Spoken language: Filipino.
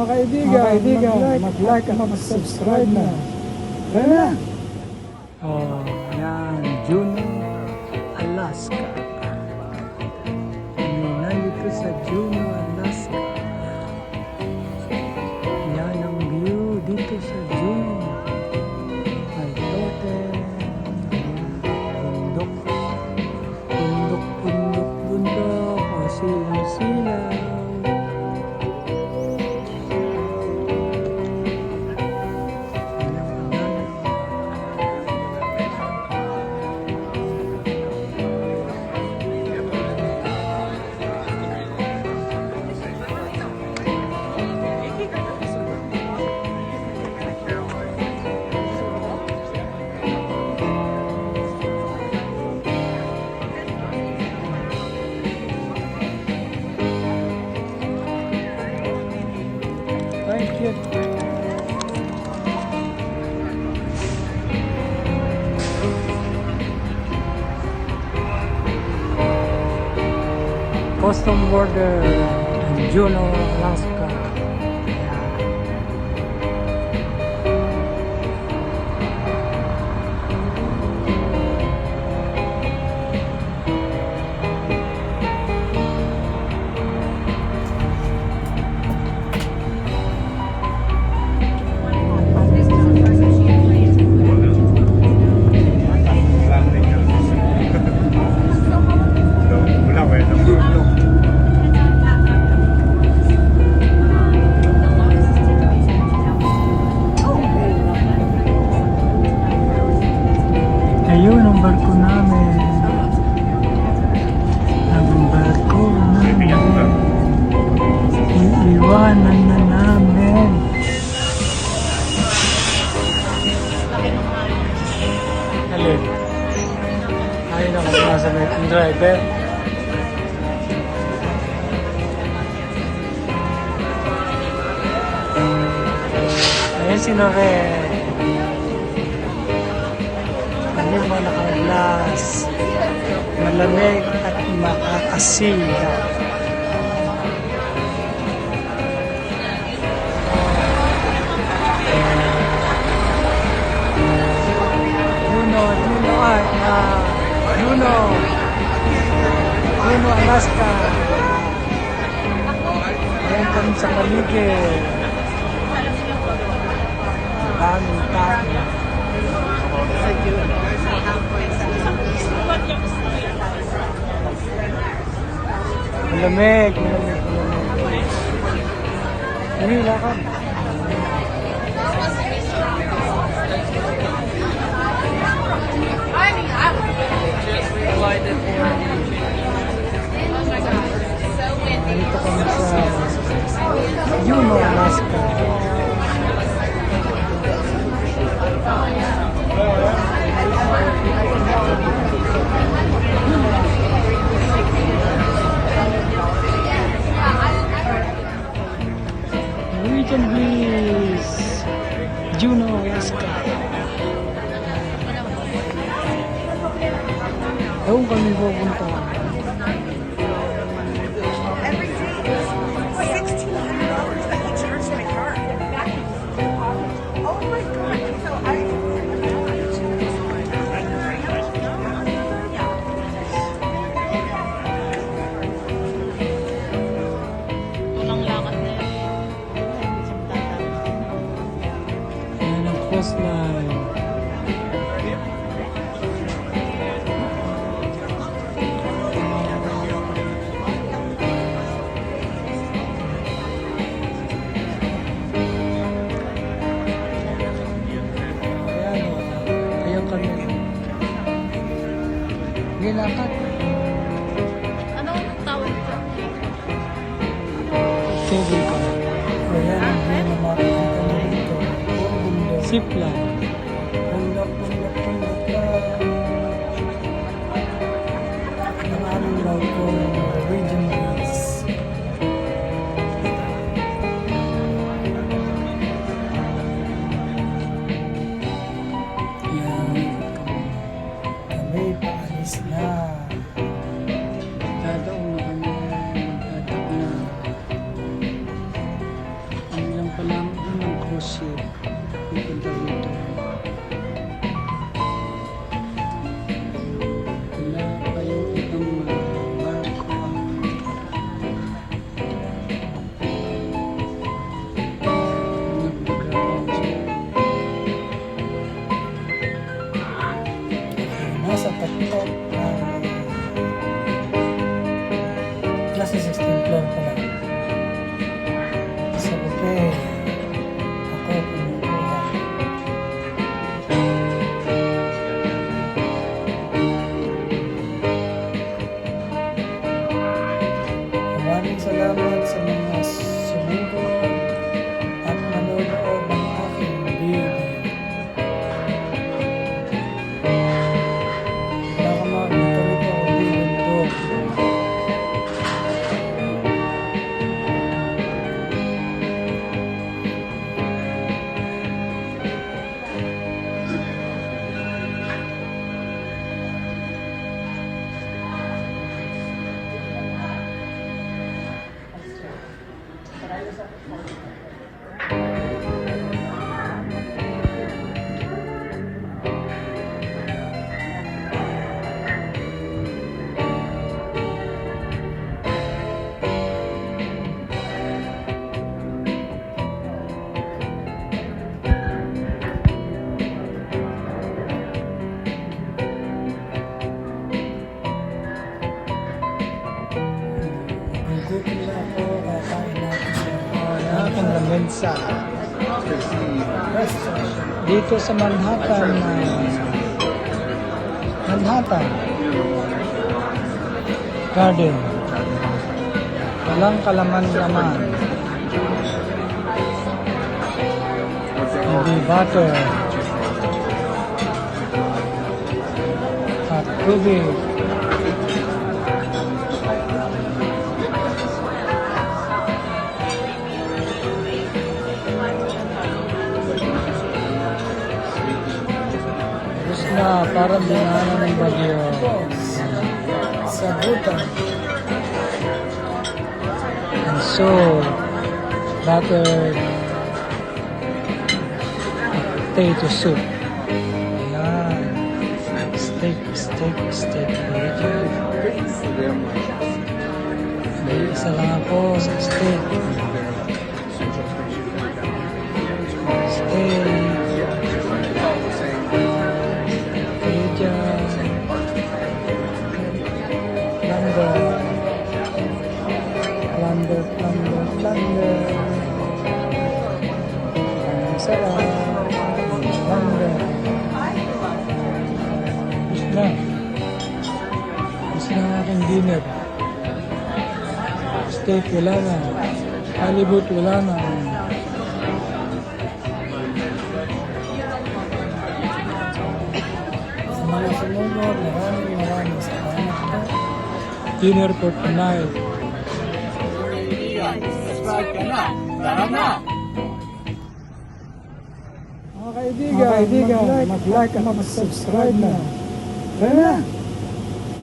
Mga kaibigan, Mga kaibigan, mag-like, mag-like at mag-subscribe na. Tara na! Oh, Custom border Juneau, Alaska. Si Nore. Ano yung mga nakaglas? Malamig at makakasira. Juno, Juno, ay, ah, Juno. Juno, Alaska. Ayan kami sa paligid. Daming tao. Malamig, malamig, malamig. Ano yung lakad? Nandito kami sa Juneau, Alaska. Breeze, Juneau, Alaska. Doon kami pupunta. Yan ang coastline. Ayan o. Ayan kami. Gilakad. Ano ang tawag ko? Cable Zipline. Bundok, bundok, bundok lang. Ang aming Norwegian Breeze. Yan. Kami paalis na. Nasa 16th floor pa もらって。Restaurant. Dito sa Manhattan, uh, Manhattan Garden. Walang kalaman-laman. Hindi butter. At tubig. Na, parang dinaanan ng bagyo. Sa Bhutan. And so, buttered potato soup. Ayan. Steak, steak, steak. Medyo. May isa lang ako sa steak. Steak. Dinner. Steak wala na. Halibut wala na. Sa mga sumugod, maraming maraming salamat po. Dinner for tonight. Mga kaibigan, mag-like at mag-subscribe na. Tara na!